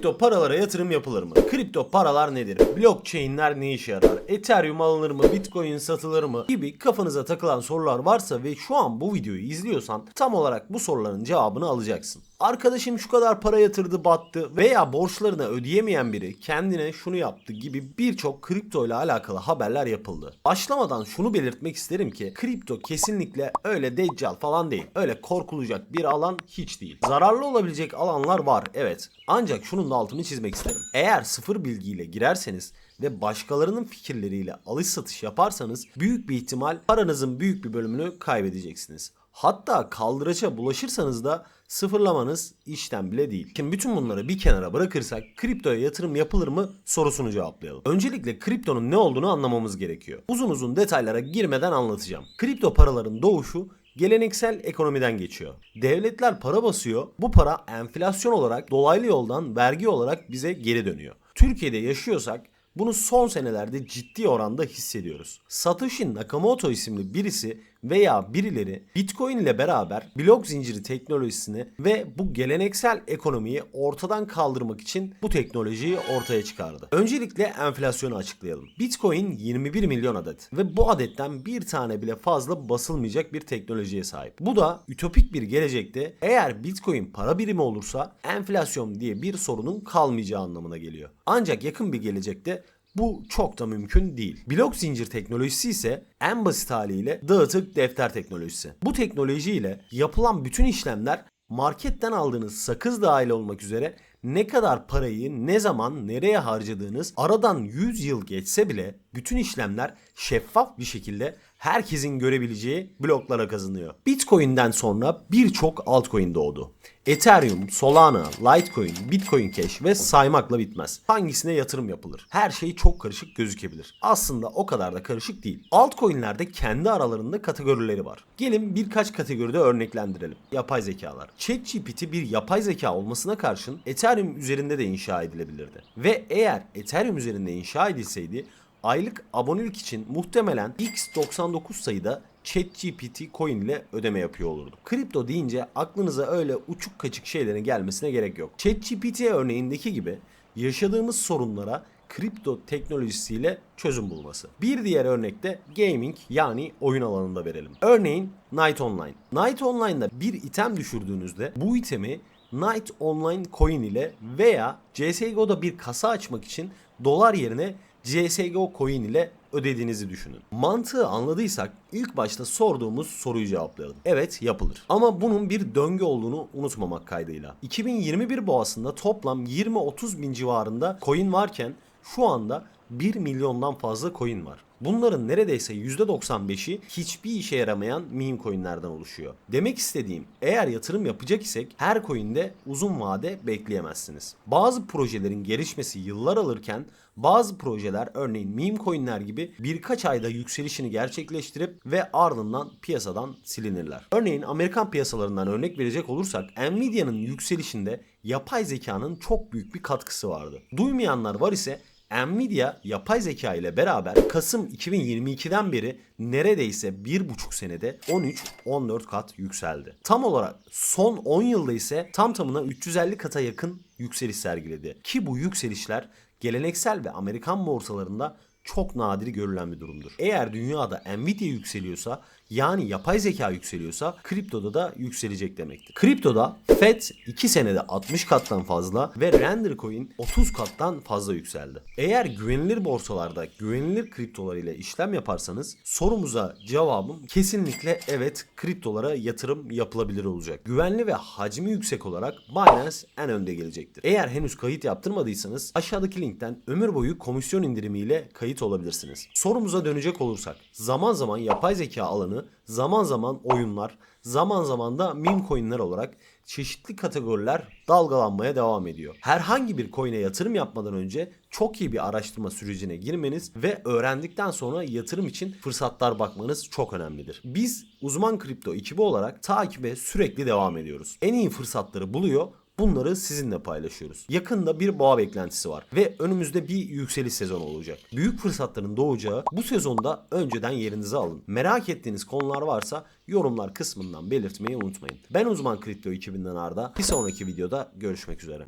Kripto paralara yatırım yapılır mı? Kripto paralar nedir? Blockchain'ler ne işe yarar? Ethereum alınır mı? Bitcoin satılır mı? Gibi kafanıza takılan sorular varsa ve şu an bu videoyu izliyorsan tam olarak bu soruların cevabını alacaksın. Arkadaşım şu kadar para yatırdı battı veya borçlarını ödeyemeyen biri kendine şunu yaptı gibi birçok kripto ile alakalı haberler yapıldı. Başlamadan şunu belirtmek isterim ki kripto kesinlikle öyle deccal falan değil. Öyle korkulacak bir alan hiç değil. Zararlı olabilecek alanlar var evet. Ancak şunun da altını çizmek isterim. Eğer sıfır bilgiyle girerseniz ve başkalarının fikirleriyle alış satış yaparsanız büyük bir ihtimal paranızın büyük bir bölümünü kaybedeceksiniz. Hatta kaldıraça bulaşırsanız da sıfırlamanız işten bile değil. Şimdi bütün bunları bir kenara bırakırsak kriptoya yatırım yapılır mı sorusunu cevaplayalım. Öncelikle kriptonun ne olduğunu anlamamız gerekiyor. Uzun uzun detaylara girmeden anlatacağım. Kripto paraların doğuşu geleneksel ekonomiden geçiyor. Devletler para basıyor. Bu para enflasyon olarak dolaylı yoldan vergi olarak bize geri dönüyor. Türkiye'de yaşıyorsak bunu son senelerde ciddi oranda hissediyoruz. Satoshi Nakamoto isimli birisi veya birileri Bitcoin ile beraber blok zinciri teknolojisini ve bu geleneksel ekonomiyi ortadan kaldırmak için bu teknolojiyi ortaya çıkardı. Öncelikle enflasyonu açıklayalım. Bitcoin 21 milyon adet ve bu adetten bir tane bile fazla basılmayacak bir teknolojiye sahip. Bu da ütopik bir gelecekte eğer Bitcoin para birimi olursa enflasyon diye bir sorunun kalmayacağı anlamına geliyor. Ancak yakın bir gelecekte bu çok da mümkün değil. Blok zincir teknolojisi ise en basit haliyle dağıtık defter teknolojisi. Bu teknolojiyle yapılan bütün işlemler marketten aldığınız sakız dahil olmak üzere ne kadar parayı ne zaman nereye harcadığınız aradan 100 yıl geçse bile bütün işlemler şeffaf bir şekilde herkesin görebileceği bloklara kazanıyor. Bitcoin'den sonra birçok altcoin doğdu. Ethereum, Solana, Litecoin, Bitcoin Cash ve saymakla bitmez. Hangisine yatırım yapılır? Her şey çok karışık gözükebilir. Aslında o kadar da karışık değil. Altcoin'lerde kendi aralarında kategorileri var. Gelin birkaç kategoride örneklendirelim. Yapay zekalar. ChatGPT bir yapay zeka olmasına karşın Ethereum üzerinde de inşa edilebilirdi. Ve eğer Ethereum üzerinde inşa edilseydi aylık abonelik için muhtemelen X99 sayıda ChatGPT coin ile ödeme yapıyor olurdu. Kripto deyince aklınıza öyle uçuk kaçık şeylerin gelmesine gerek yok. ChatGPT örneğindeki gibi yaşadığımız sorunlara kripto teknolojisiyle çözüm bulması. Bir diğer örnekte gaming yani oyun alanında verelim. Örneğin Night Online. Night Online'da bir item düşürdüğünüzde bu itemi Night Online coin ile veya CSGO'da bir kasa açmak için dolar yerine CSGO coin ile ödediğinizi düşünün. Mantığı anladıysak ilk başta sorduğumuz soruyu cevaplayalım. Evet yapılır. Ama bunun bir döngü olduğunu unutmamak kaydıyla. 2021 boğasında toplam 20-30 bin civarında coin varken şu anda 1 milyondan fazla coin var. Bunların neredeyse %95'i hiçbir işe yaramayan meme coinlerden oluşuyor. Demek istediğim eğer yatırım yapacak isek her coinde uzun vade bekleyemezsiniz. Bazı projelerin gelişmesi yıllar alırken bazı projeler örneğin meme coinler gibi birkaç ayda yükselişini gerçekleştirip ve ardından piyasadan silinirler. Örneğin Amerikan piyasalarından örnek verecek olursak Nvidia'nın yükselişinde yapay zekanın çok büyük bir katkısı vardı. Duymayanlar var ise Nvidia yapay zeka ile beraber Kasım 2022'den beri neredeyse 1,5 senede 13-14 kat yükseldi. Tam olarak son 10 yılda ise tam tamına 350 kata yakın yükseliş sergiledi. Ki bu yükselişler geleneksel ve Amerikan borsalarında çok nadir görülen bir durumdur. Eğer dünyada Nvidia yükseliyorsa yani yapay zeka yükseliyorsa kriptoda da yükselecek demektir. Kriptoda FED 2 senede 60 kattan fazla ve Render Coin 30 kattan fazla yükseldi. Eğer güvenilir borsalarda güvenilir kriptolar ile işlem yaparsanız sorumuza cevabım kesinlikle evet kriptolara yatırım yapılabilir olacak. Güvenli ve hacmi yüksek olarak Binance en önde gelecektir. Eğer henüz kayıt yaptırmadıysanız aşağıdaki linkten ömür boyu komisyon indirimiyle kayıt olabilirsiniz. Sorumuza dönecek olursak zaman zaman yapay zeka alanı zaman zaman oyunlar, zaman zaman da meme coinler olarak çeşitli kategoriler dalgalanmaya devam ediyor. Herhangi bir coin'e yatırım yapmadan önce çok iyi bir araştırma sürecine girmeniz ve öğrendikten sonra yatırım için fırsatlar bakmanız çok önemlidir. Biz uzman kripto ekibi olarak takibe sürekli devam ediyoruz. En iyi fırsatları buluyor Bunları sizinle paylaşıyoruz. Yakında bir boğa beklentisi var ve önümüzde bir yükseliş sezonu olacak. Büyük fırsatların doğacağı bu sezonda önceden yerinizi alın. Merak ettiğiniz konular varsa yorumlar kısmından belirtmeyi unutmayın. Ben uzman kripto ekibinden Arda. Bir sonraki videoda görüşmek üzere.